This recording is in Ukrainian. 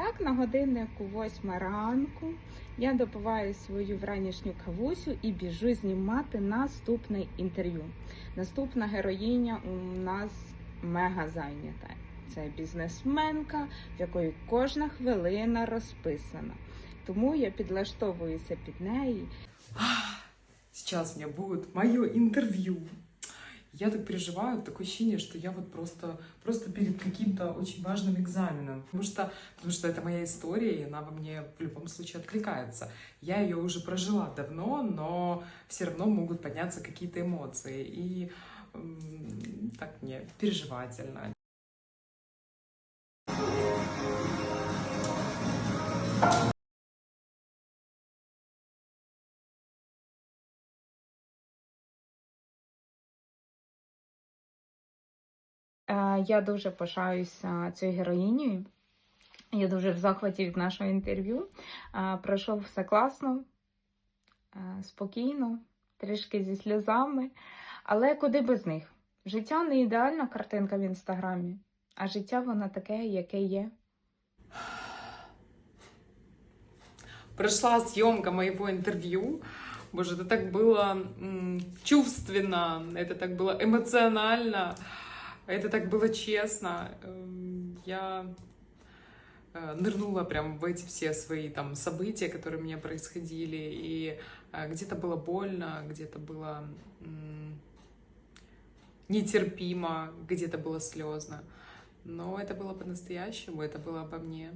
так, на годиннику 8 ранку я допиваю свою вранішню кавусю і біжу знімати наступне інтерв'ю. Наступна героїня у нас мега зайнята. Це бізнесменка, в якої кожна хвилина розписана. Тому я підлаштовуюся під неї. Сейчас у меня будет мое интервью. Я так переживаю, такое ощущение, что я вот просто, просто перед каким-то очень важным экзаменом. Потому что, потому что это моя история, и она во мне в любом случае откликается. Я ее уже прожила давно, но все равно могут подняться какие-то эмоции. И так мне переживательно. Я дуже пишаюся цією героїнею. Я дуже в захваті від нашого інтерв'ю. Е, Пройшов все класно, е, спокійно, трішки зі сльозами. Але куди без них? Життя не ідеальна картинка в інстаграмі, а життя воно таке, яке є. Прошла съемка моего интервью. Боже, это так было м, чувственно, это так было эмоционально, Это так было честно. Эм, Я э, нырнула прям в эти все свои там события, которые у меня происходили, и э, где-то было больно, где-то было нетерпимо, где-то было слезно. Но это было по-настоящему, это было обо мне.